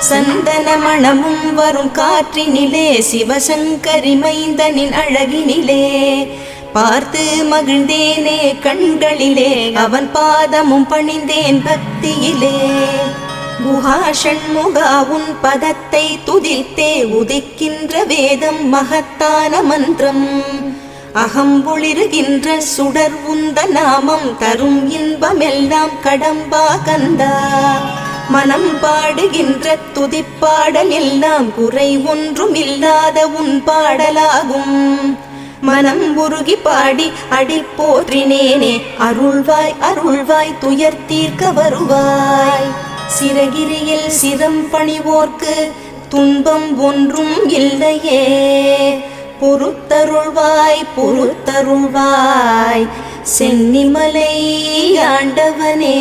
சந்தன மணமும் வரும் காற்றினிலே சிவசங்கரி மைந்தனின் அழகினிலே. பார்த்து மகிழ்ந்தேனே கண்களிலே அவன் பாதமும் பணிந்தேன் பக்தியிலே. குஹா ஷண்முகா உன் பதத்தை துதித்தே உதிக்கின்ற வேதம் மகத்தான மந்திரம். அகம் ஒளிருகின்ற சுடர் உந்த நாமம் தரும் இன்பமெல்லாம் கடம்பா கந்தா. மனம் பாடுகின்ற துதிப்பாடல் எல்லாம் குறை ஒன்றும் இல்லாத உன் பாடலாகும். மனம் உருகி பாடி அடி போற்றினேனே அருள்வாய் அருள்வாய் துயர் தீர்க்க வருவாய். சிறகிரியில் சிரம் பணிவோர்க்கு துன்பம் ஒன்றும் இல்லையே. பொறுத்தருள்வாய் பொறுத்தருள்வாய் சென்னிமலை ஆண்டவனே.